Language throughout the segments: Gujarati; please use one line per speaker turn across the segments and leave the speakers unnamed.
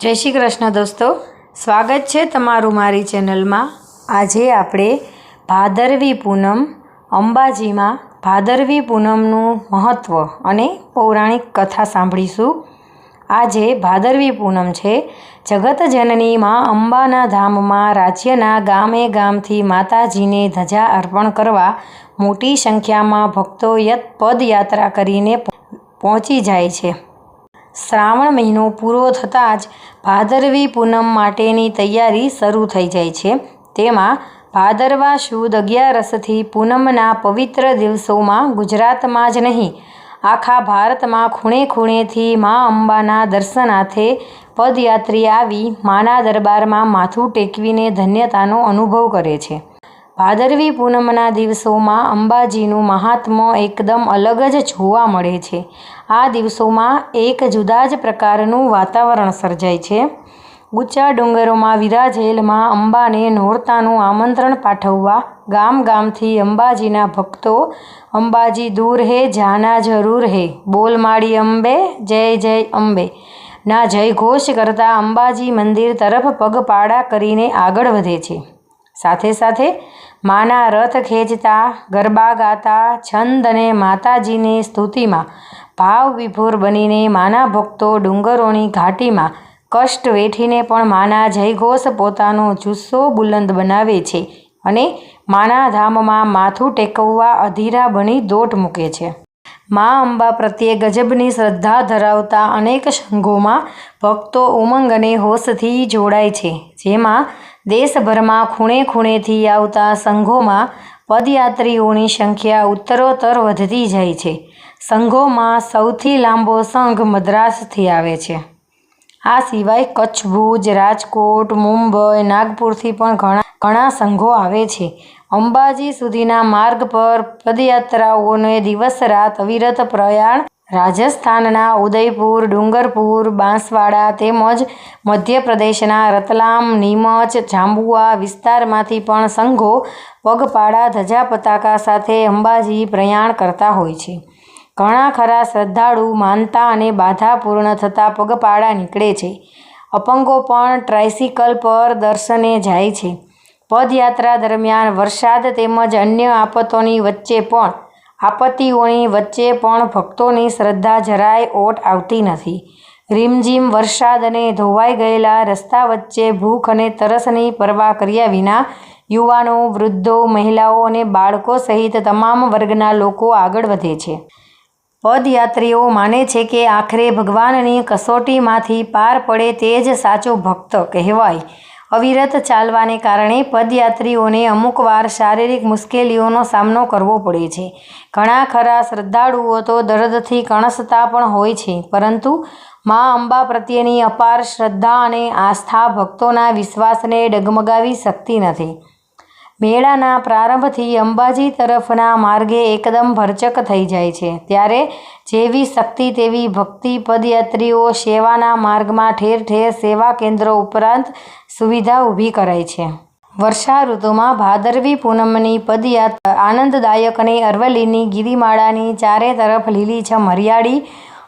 જય શ્રી કૃષ્ણ દોસ્તો. સ્વાગત છે તમારું મારી ચેનલમાં. આજે આપણે ભાદરવી પૂનમ, અંબાજીમાં ભાદરવી પૂનમનું મહત્ત્વ અને પૌરાણિક કથા સાંભળીશું. આજે ભાદરવી પૂનમ છે. જગતમાં અંબાના ધામમાં રાજ્યના ગામે ગામથી માતાજીને ધજા અર્પણ કરવા મોટી સંખ્યામાં ભક્તો યત પદયાત્રા કરીને પહોંચી જાય છે. શ્રાવણ મહિનો પૂરો થતાં જ ભાદરવી પૂનમ માટેની તૈયારી શરૂ થઈ જાય છે. તેમાં ભાદરવા સુદ અગિયારસથી પૂનમના પવિત્ર દિવસોમાં ગુજરાતમાં જ નહીં, આખા ભારતમાં ખૂણે ખૂણેથી મા અંબાના દર્શનાર્થે પદયાત્રી આવી માના દરબારમાં માથું ટેકવીને ધન્યતાનો અનુભવ કરે છે. ભાદરવી પૂનમના દિવસોમાં અંબાજીનું મહાત્મ્ય એકદમ અલગ જ જોવા મળે છે. આ દિવસોમાં એક જુદા જ પ્રકારનું વાતાવરણ સર્જાય છે. ઊંચા ડુંગરોમાં વિરાજેલમાં અંબાને નોરતાનું આમંત્રણ પાઠવવા ગામ ગામથી અંબાજીના ભક્તો, અંબાજી દૂર હે, જાના જરૂર હે બોલમાળી અંબે, જય જય અંબે. ના જય ઘોષ કરતા અંબાજી મંદિર તરફ પગપાળા કરીને આગળ વધે છે. સાથે સાથે માના રથ ખેંચતા, ગરબા ગાતા, છંદ અને માતાજીની સ્તુતિમાં, ભાવ વિભોર બનીને માના ભક્તો ડુંગરોની ઘાટીમાં, કષ્ટ વેઠીને પણ માના જયઘોષ પોતાનો જુસ્સો બુલંદ બનાવે છે અને માના ધામમાં માથું ટેકવવા અધીરા બની દોટ મૂકે છે. મા અંબા પ્રત્યે ગજબની શ્રદ્ધા ધરાવતા અનેક સંઘોમાં ભક્તો ઉમંગ અને હોશથી જોડાય છે, જેમાં દેશભરમાં ખૂણે ખૂણેથી આવતા સંઘોમાં પદયાત્રીઓની સંખ્યા ઉત્તરોત્તર વધતી જાય છે. સંઘોમાં સૌથી લાંબો સંઘ મદ્રાસથી આવે છે. આ સિવાય કચ્છ, ભુજ, રાજકોટ, મુંબઈ, નાગપુરથી પણ ઘણા ઘણા સંઘો આવે છે. અંબાજી સુધીના માર્ગ પર પદયાત્રાઓને દિવસ રાત અવિરત પ્રયાણ રાજસ્થાનના ઉદયપુર, ડુંગરપુર, બાંસવાડા તેમજ મધ્યપ્રદેશના રતલામ, નીમચ જાંબુઆ વિસ્તારમાંથી પણ સંઘો પગપાળા ધજા પતાકા સાથે અંબાજી પ્રયાણ કરતા હોય છે. ઘણા ખરા શ્રદ્ધાળુ માનતા અને બાધા પૂર્ણ થતાં પગપાળા નીકળે છે. અપંગો પણ ટ્રાઇસિકલ પર દર્શને જાય છે. પદયાત્રા દરમિયાન વરસાદ તેમજ અન્ય આફતોની વચ્ચે પણ આપત્તિઓની વચ્ચે પણ ભક્તોની શ્રદ્ધા જરાય ઓટ આવતી નથી. રીમઝીમ વરસાદ અને ધોવાઈ ગયેલા રસ્તા વચ્ચે ભૂખ અને તરસની પરવા કર્યા વિના યુવાનો, વૃદ્ધો, મહિલાઓ અને બાળકો સહિત તમામ વર્ગના લોકો આગળ વધે છે. પદયાત્રીઓ માને છે કે આખરે ભગવાનની કસોટીમાંથી પાર પડે તે જ સાચો ભક્ત કહેવાય. અવિરત ચાલવાને કારણે પદયાત્રીઓને અમુકવાર શારીરિક મુશ્કેલીઓનો સામનો કરવો પડે છે. ઘણા ખરા શ્રદ્ધાળુઓ તો દર્દથી કણસતા પણ હોય છે, પરંતુ મા અંબા પ્રત્યેની અપાર શ્રદ્ધા અને આસ્થા ભક્તોના વિશ્વાસને ડગમગાવી શકતી નથી. મેળાના પ્રારંભથી અંબાજી તરફના માર્ગે એકદમ ભરચક થઈ જાય છે. ત્યારે જેવી શક્તિ, તેવી ભક્તિ પદયાત્રીઓ સેવાના માર્ગમાં ઠેર ઠેર સેવા કેન્દ્રો ઉપરાંત સુવિધા ઊભી કરાઈ છે. વર્ષા ઋતુમાં ભાદરવી પૂનમની પદયાત્રા આનંદદાયક અને અરવલ્લીની ગિરિમાળાની ચારે તરફ લીલીછમ હરિયાળી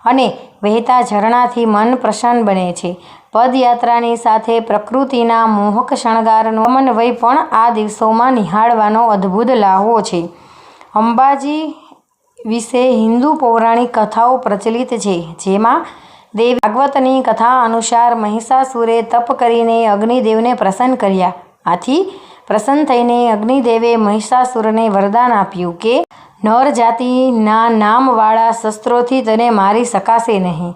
અને વહેતા ઝરણાથી મન પ્રસન્ન બને છે. પદયાત્રાની સાથે પ્રકૃતિના મોહક શણગારનો સમન્વય પણ આ દિવસોમાં નિહાળવાનો અદ્ભુત લાહો છે. અંબાજી વિશે હિન્દુ પૌરાણિક કથાઓ પ્રચલિત છે, જેમાં દેવી ભાગવતની કથા અનુસાર મહિષાસુરે તપ કરીને અગ્નિદેવને પ્રસન્ન કર્યા. આથી પ્રસન્ન થઈને અગ્નિદેવે મહિષાસુરને વરદાન આપ્યું કે નર જાતિના નામવાળા શસ્ત્રોથી તને મારી શકાશે નહીં.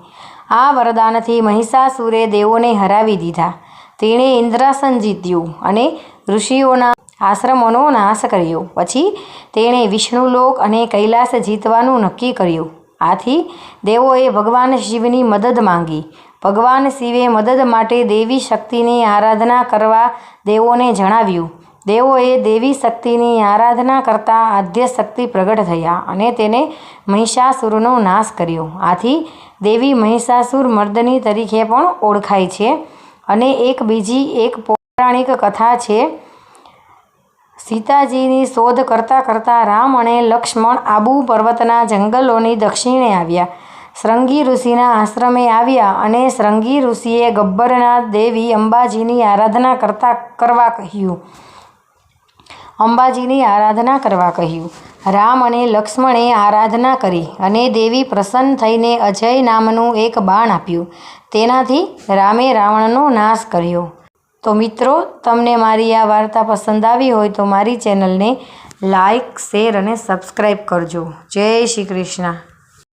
આ વરદાનથી મહિષાસુરે દેવોને હરાવી દીધા. તેણે ઇન્દ્રાસન જીત્યું અને ઋષિઓના આશ્રમોનો નાશ કર્યો. પછી તેણે વિષ્ણુલોક અને કૈલાસ જીતવાનું નક્કી કર્યું. આથી દેવોએ ભગવાન શિવની મદદ માંગી. ભગવાન શિવે મદદ માટે દેવી શક્તિની આરાધના કરવા દેવોને જણાવ્યું. દેવોએ દેવી શક્તિની આરાધના કરતાં આદ્ય શક્તિ પ્રગટ થયા અને તેને મહિષાસુરનો નાશ કર્યો. આથી દેવી મહિષાસુર મર્દની તરીકે પણ ઓળખાય છે અને એક બીજી એક પૌરાણિક કથા છે, સીતાજીની શોધ કરતાં કરતાં રામ અને લક્ષ્મણ આબુ પર્વતના જંગલોની દક્ષિણે આવ્યા. શ્રંગી ઋષિના આશ્રમે આવ્યા અને શ્રંગી ઋષિએ ગબ્બરના દેવી અંબાજીની આરાધના કરતા, કરવા કહ્યું. અંબાજીની આરાધના કરવા કહ્યું. રામ અને લક્ષ્મણે આરાધના કરી અને દેવી પ્રસન્ન થઈને અજય નામનું એક બાણ આપ્યું. તેનાથી રામે રાવણનો નાશ કર્યો. તો મિત્રો, તમને મારી આ વાર્તા પસંદ આવી હોય તો મારી ચેનલને લાઈક, શેર અને સબસ્ક્રાઈબ કરજો. જય શ્રી કૃષ્ણ.